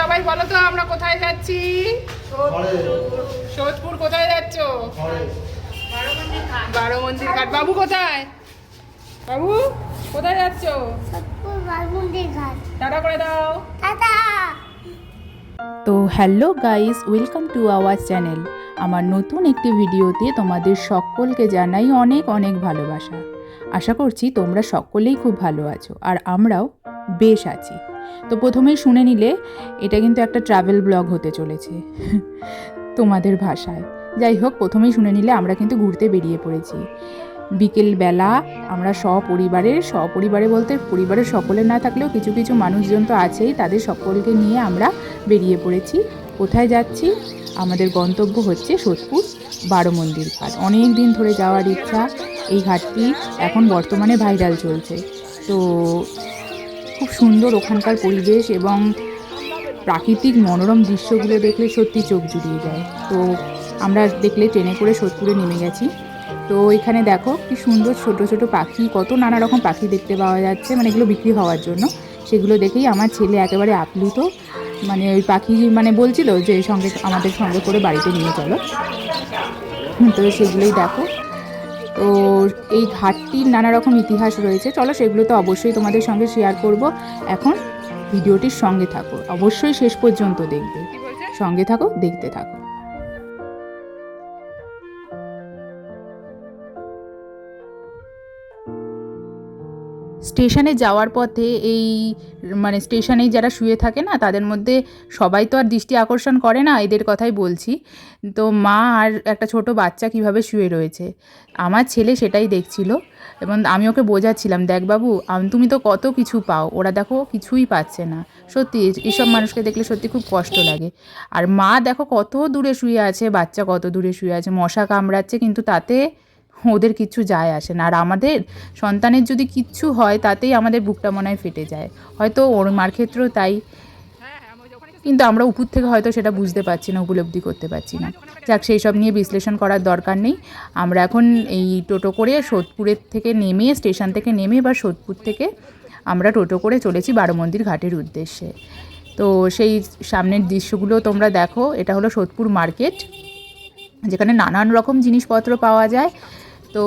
সবাই বলো তো, আমরা কোথায় যাচ্ছি? সোদপুর কোথায় যাচ্ছ? বারো মন্দির ঘাট। বাবু কোথায়? বাবু, কোথায় যাচ্ছ? টাটা করে দাও। তো hello guys, welcome to our channel. আমার নতুন একটি ভিডিওতে তোমাদের সকলকে জানাই অনেক অনেক ভালোবাসা। আশা করছি তোমরা সকলেই খুব ভালো আছো, আর আমরাও বেশ আছি। তো প্রথমেই শুনে নিলে এটা কিন্তু একটা ট্রাভেল ব্লগ হতে চলেছে। তোমাদের ভাষায়। যাই হোক, প্রথমেই শুনে নিলে আমরা কিন্তু ঘুরতে বেরিয়ে পড়েছি। বিকেলবেলা আমরা সপরিবারের, সপরিবারে বলতে পরিবারের সকলে না থাকলেও কিছু কিছু মানুষজন তো আছেই, তাদের সকলকে নিয়ে আমরা বেরিয়ে পড়েছি। কোথায় যাচ্ছি? আমাদের গন্তব্য হচ্ছে সোদপুর বারো মন্দির ঘাট। অনেক দিন ধরে যাওয়ার ইচ্ছা, এই ঘাটটি এখন বর্তমানে ভাইরাল চলছে। তো খুব সুন্দর ওখানকার পরিবেশ এবং প্রাকৃতিক মনোরম দৃশ্যগুলো দেখলে সত্যি চোখ জুড়িয়ে যায়। তো আমরা দেখলে ট্রেনে করে সোদপুরে নেমে গেছি। তো এখানে দেখো কি সুন্দর ছোট ছোট পাখি, কত নানা রকম পাখি দেখতে পাওয়া যাচ্ছে মানে এগুলো বিক্রি হওয়ার জন্য। সেগুলো দেখেই আমার ছেলে একেবারে আপ্লুত। মানে ওই পাখি মানে বলছিল যে সঙ্গে, আমাদের সঙ্গে করে বাড়িতে নিয়ে চলো। তো সেগুলোই দেখো। তো এই ঘাটটির নানা রকম ইতিহাস রয়েছে। চলো সেগুলো তো অবশ্যই তোমাদের সঙ্গে শেয়ার করব। এখন ভিডিওটির সঙ্গে থাকো। অবশ্যই শেষ পর্যন্ত দেখবে। সঙ্গে থাকো, দেখতে থাকো। স্টেশনে যাওয়ার পথে এই মানে স্টেশনেই যারা শুয়ে থাকে না, তাদের মধ্যে সবাই তো আর দৃষ্টি আকর্ষণ করে না, এদের কথাই বলছি। তো মা আর একটা ছোট বাচ্চা কীভাবে শুয়ে রয়েছে? আমার ছেলে সেটাই দেখছিল এবং আমি ওকে বোঝাচ্ছিলাম, দেখ বাবু তুমি তো কত কিছু পাও, ওরা দেখো কিছুই পাচ্ছে না। সত্যি, এসব মানুষকে দেখলে সত্যি খুব কষ্ট লাগে। আর মা দেখো কত দূরে শুয়ে আছে, বাচ্চা কত দূরে শুয়ে আছে, মশা কামড়াচ্ছে, কিন্তু তাতে ওদের কিচ্ছু যায় আসে না। আর আমাদের সন্তানের যদি কিচ্ছু হয়, তাতেই আমাদের বুকটা মনে হয় ফেটে যায়। হয়তো ওর মার ক্ষেত্রেও তাই। কিন্তু আমরা উপর থেকে হয়তো সেটা বুঝতে পারছি না, উপলব্ধি করতে পারছি না। যাক, সেই সব নিয়ে বিশ্লেষণ করার দরকার নেই। আমরা এখন এই টোটো করে সোদপুরের থেকে নেমে, স্টেশন থেকে নেমে বা সোদপুর থেকে আমরা টোটো করে চলেছি বারো মন্দির ঘাটের উদ্দেশ্যে। তো সেই সামনের দৃশ্যগুলো তোমরা দেখো। এটা হলো সোদপুর মার্কেট, যেখানে নানান রকম জিনিসপত্র পাওয়া যায়। তো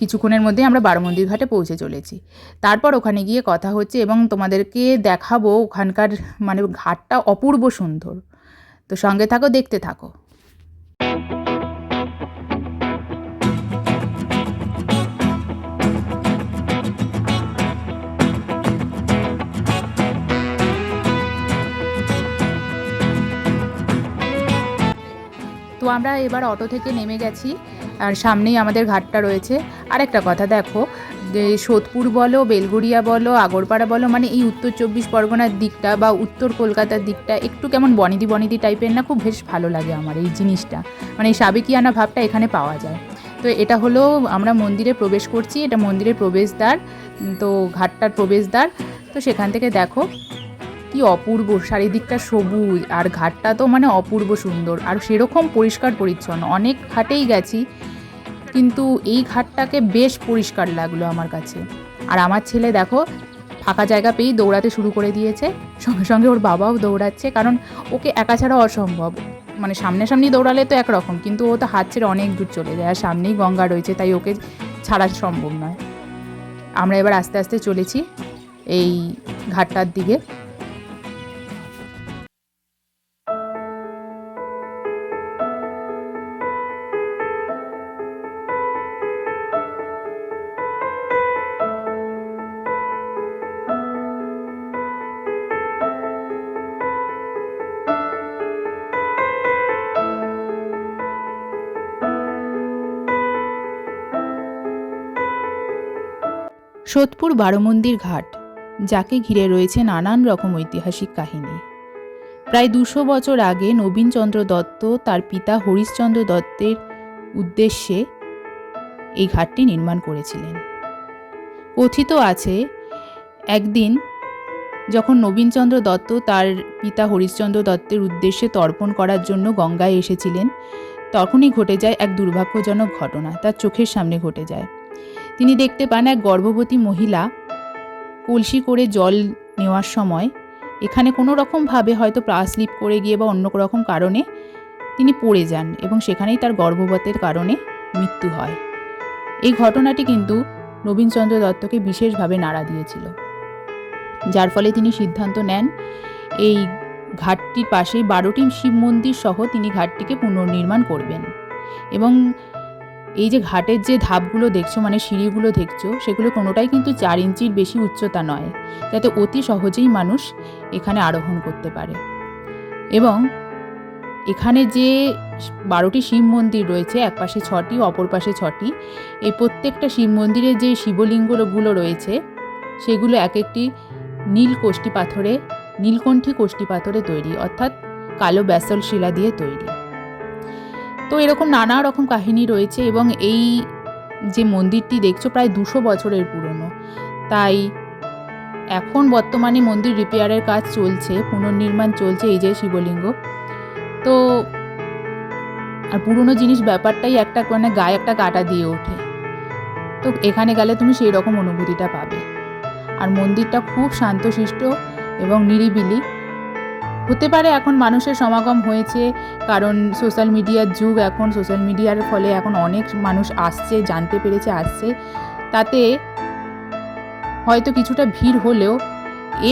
কিছুক্ষণের মধ্যে আমরা বারো মন্দির ঘাটে পৌঁছে চলেছি। তারপর ওখানে গিয়ে কথা হচ্ছে এবং তোমাদেরকে দেখাবো ওখানকার মানে ঘাটটা অপূর্ব সুন্দর। তো সঙ্গে থাকো, দেখতে থাকো। তো আমরা এবার অটো থেকে নেমে গেছি। আর সামনেই আমাদের ঘাটটা রয়েছে। আর একটা কথা, দেখো, যে সোদপুর বলো, বেলগুড়িয়া বলো, আগরপাড়া বলো মানে এই উত্তর চব্বিশ পরগনার দিকটা বা উত্তর কলকাতার দিকটা একটু কেমন বনিদি বনিদি টাইপের না? খুব বেশ ভালো লাগে আমার এই জিনিসটা। মানে এই সাবেকিয়ানা ভাবটা এখানে পাওয়া যায়। তো এটা হলো, আমরা মন্দিরে প্রবেশ করছি, এটা মন্দিরের প্রবেশদ্বার, তো ঘাটটার প্রবেশদ্বার। তো সেখান থেকে দেখো কি অপূর্ব, চারিদিকটা সবুজ আর ঘাটটা তো মানে অপূর্ব সুন্দর। আর সেরকম পরিষ্কার পরিচ্ছন্ন। অনেক ঘাটেই গেছি, কিন্তু এই ঘাটটাকে বেশ পরিষ্কার লাগল আমার কাছে। আর আমার ছেলে দেখো, ফাঁকা জায়গা পেয়েই দৌড়াতে শুরু করে দিয়েছে। সঙ্গে সঙ্গে ওর বাবাও দৌড়াচ্ছে, কারণ ওকে একা ছাড়া অসম্ভব। মানে সামনাসামনি দৌড়ালে তো একরকম, কিন্তু ও তো হাত ছেড়ে অনেক দূর চলে যায়। আর সামনেই গঙ্গা রয়েছে, তাই ওকে ছাড়া সম্ভব নয়। আমরা এবার আস্তে আস্তে চলেছি এই ঘাটটার দিকে। সোদপুর বারোমন্দির ঘাট, যাকে ঘিরে রয়েছে নানান রকম ঐতিহাসিক কাহিনী। প্রায় দুশো বছর আগে নবীনচন্দ্র দত্ত তার পিতা হরিশচন্দ্র দত্তের উদ্দেশ্যে এই ঘাটটি নির্মাণ করেছিলেন। কথিত আছে, একদিন যখন নবীনচন্দ্র দত্ত তার পিতা হরিশচন্দ্র দত্তের উদ্দেশ্যে তর্পণ করার জন্য গঙ্গায় এসেছিলেন, তখনই ঘটে যায় এক দুর্ভাগ্যজনক ঘটনা, তার চোখের সামনে ঘটে যায়। তিনি দেখতে পান এক গর্ভবতী মহিলা কলসি করে জল নেওয়ার সময়, এখানে কোনো রকমভাবে হয়তো পা স্লিপ করে গিয়ে বা অন্য রকম কারণে তিনি পড়ে যান এবং সেখানেই তার গর্ভপাতের কারণে মৃত্যু হয়। এই ঘটনাটি কিন্তু নবীনচন্দ্র দত্তকে বিশেষভাবে নাড়া দিয়েছিল। যার ফলে তিনি সিদ্ধান্ত নেন, এই ঘাটটির পাশেই বারোটি শিব মন্দির সহ তিনি ঘাটটিকে পুনর্নির্মাণ করবেন এবং এই যে ঘাটের যে ধাপগুলো দেখছ মানে সিঁড়িগুলো দেখছ, সেগুলো কোনোটাই কিন্তু চার ইঞ্চির বেশি উচ্চতা নয়। যাতে অতি সহজেই মানুষ এখানে আরোহণ করতে পারে। এবং এখানে যে বারোটি শিব মন্দির রয়েছে, এক পাশে ছটি, অপর পাশে ছটি, এই প্রত্যেকটা শিব মন্দিরে যে শিবলিঙ্গগুলো রয়েছে, সেগুলো এক একটি নীল কোষ্টি পাথরে, নীলকণ্ঠী কোষ্টি পাথরে তৈরি, অর্থাৎ কালো ব্যাসল শিলা দিয়ে তৈরি। তো এরকম নানা রকম কাহিনী রয়েছে এবং এই যে মন্দিরটি দেখছ প্রায় দুশো বছরের পুরনো। তাই এখন বর্তমানে মন্দির রিপেয়ারের কাজ চলছে, পুনর্নির্মাণ চলছে এই যে শিবলিঙ্গ। তো আর পুরনো জিনিস ব্যাপারটাই একটা মানে গায়ে একটা কাটা দিয়ে ওঠে। তো এখানে গেলে তুমি সেই রকম অনুভূতিটা পাবে। আর মন্দিরটা খুব শান্তশিষ্ট এবং নিরিবিলি। হতে পারে এখন মানুষের সমাগম হয়েছে, কারণ সোশ্যাল মিডিয়ার যুগ এখন সোশ্যাল মিডিয়ার ফলে এখন অনেক মানুষ আসছে, জানতে পেরেছে, আসছে। তাতে হয়তো কিছুটা ভিড় হলেও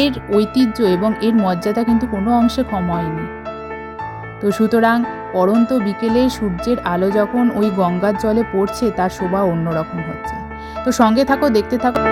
এর ঐতিহ্য এবং এর মর্যাদা কিন্তু কোনো অংশে কম হয়নি। তো সুতরাং পরন্ত বিকেলে সূর্যের আলো যখন ওই গঙ্গার জলে পড়ছে, তার শোভা অন্যরকম হচ্ছে। তো সঙ্গে থাকো, দেখতে থাকো।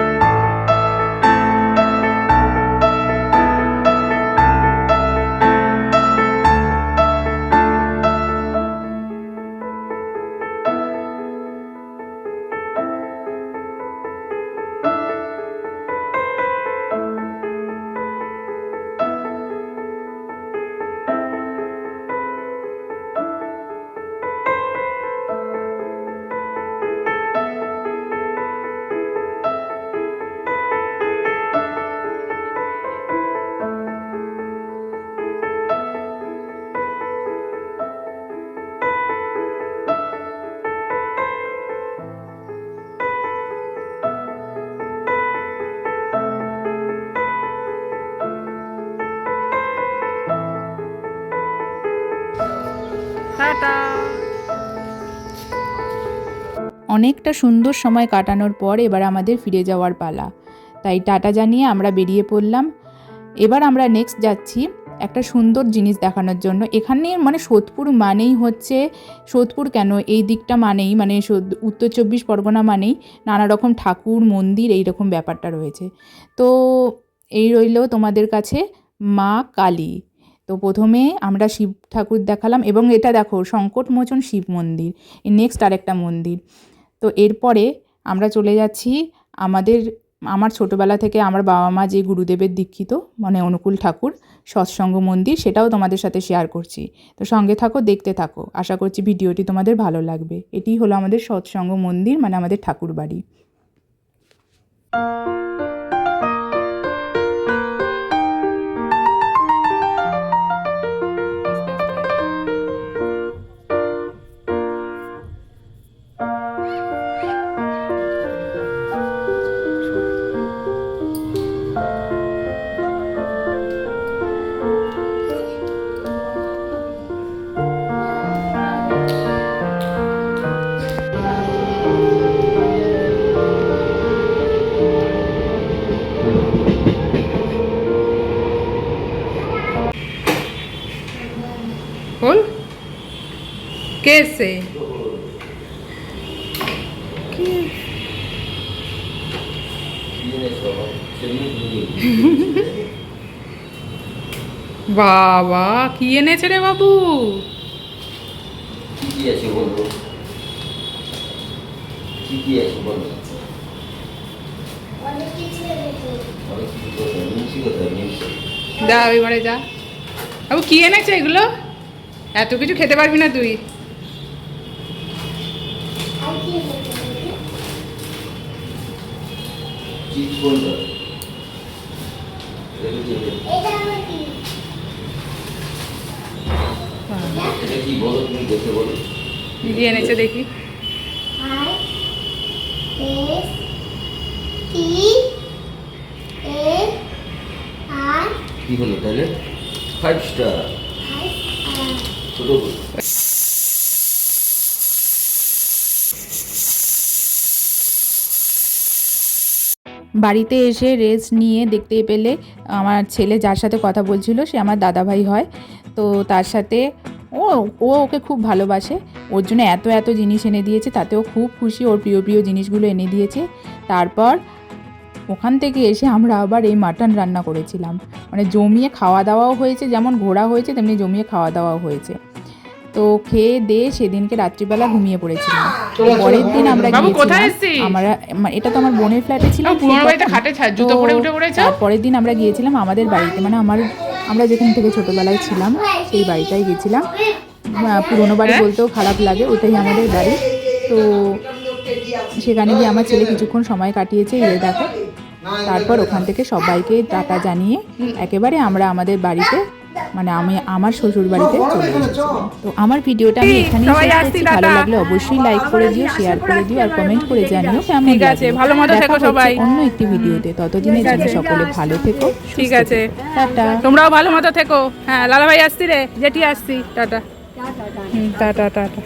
অনেকটা সুন্দর সময় কাটানোর পর এবার আমাদের ফিরে যাওয়ার পালা। তাই টাটা জানিয়ে আমরা বেরিয়ে পড়লাম। এবার আমরা নেক্সট যাচ্ছি একটা সুন্দর জিনিস দেখানোর জন্য। এখানে মানে সোদপুর মানেই হচ্ছে, সোদপুর কেন? এই দিকটা মানেই মানে উত্তর চব্বিশ পরগনা মানেই নানা রকম ঠাকুর, মন্দির, এই রকম ব্যাপারটা রয়েছে। তো এই রইল তোমাদের কাছে মা কালী। তো প্রথমে আমরা শিব ঠাকুর দেখালাম এবং এটা দেখো, সংকটমোচন শিব মন্দির। নেক্সট আরেকটা মন্দির। তো এরপরে আমরা চলে যাচ্ছি আমাদের, আমার ছোটোবেলা থেকে আমার বাবা মা যে গুরুদেবের দীক্ষিত মানে অনুকূল ঠাকুর, সৎসঙ্গ মন্দির, সেটাও তোমাদের সাথে শেয়ার করছি। তো সঙ্গে থাকো, দেখতে থাকো। আশা করছি ভিডিওটি তোমাদের ভালো লাগবে। এটি হলো আমাদের সৎসঙ্গ মন্দির মানে আমাদের ঠাকুর বাড়ি এসছে বাবা, কি এনেছে রে বাবু? মিনসি যা ঘরে যা। বাবু, কি এনেছে এগুলো? এত কিছু খেতে পারবি না তুই। এনেছে কোনটা এটা কি এটা আমার কি এটা কি বলো তুমি দেখে। বলো কি এনেছে দেখি আর এস টি এ আর কি কি হলো তাহলে ফাইভ স্টার ছোট বাড়িতে এসে রেস্ট নিয়ে দেখতে পেলে আমার ছেলে যার সাথে কথা বলছিল সে আমার দাদাভাই হয়। তো তার সাথে ও ও ওকে খুব ভালোবাসে। ওর জন্য এত এত জিনিস এনে দিয়েছে, তাতেও খুব খুশি। ওর প্রিয় প্রিয় জিনিসগুলো এনে দিয়েছে। তারপর ওখান থেকে এসে আমরা আবার এই মাটন রান্না করেছিলাম। মানে জমিয়ে খাওয়া দাওয়াও হয়েছে, যেমন ঘোরা হয়েছে, তেমনি জমিয়ে খাওয়া দাওয়াও হয়েছে। তো খেয়ে দিয়ে সেদিনকে রাত্রিবেলা ঘুমিয়ে পড়েছিলাম। পরের দিন আমরা গিয়েছিলাম আমরা এটা তো আমার বোনের ফ্ল্যাটে ছিল? পরের দিন আমরা গিয়েছিলাম আমাদের বাড়িতে মানে আমার আমরা যেখান থেকে ছোটবেলায় ছিলাম সেই বাড়িটাই গেছিলাম পুরোনো বাড়ি? বলতেও খারাপ লাগে ওটাই আমাদের বাড়ি। তো সেখানে গিয়ে আমার ছেলে কিছুক্ষণ সময় কাটিয়েছে এই দেখো। তারপর ওখান থেকে সবাইকে টাটা জানিয়ে একেবারে আমরা আমাদের বাড়িতে মানে আমি আমার শ্বশুর বাড়িতে চলে এসেছিলাম। তো আমার ভিডিওটা আমি এখানেই শেষ করছি। ভালো লাগলে অবশ্যই লাইক করে দিও শেয়ার করে দিও আর কমেন্ট করে জানিও কেমন ঠিক আছে, ভালো মতো থেকো সবাই। অন্য একটি ভিডিওতে। ততদিনের ঠিক জন্য আছে। সকলে ভালো থেকো ঠিক আছে। টাটা। তোমরাও ভালো মতো থেকো। হ্যাঁ লালা ভাই আসছি রে জেঠি আসছি। টাটা। হুম টাটা টাটা।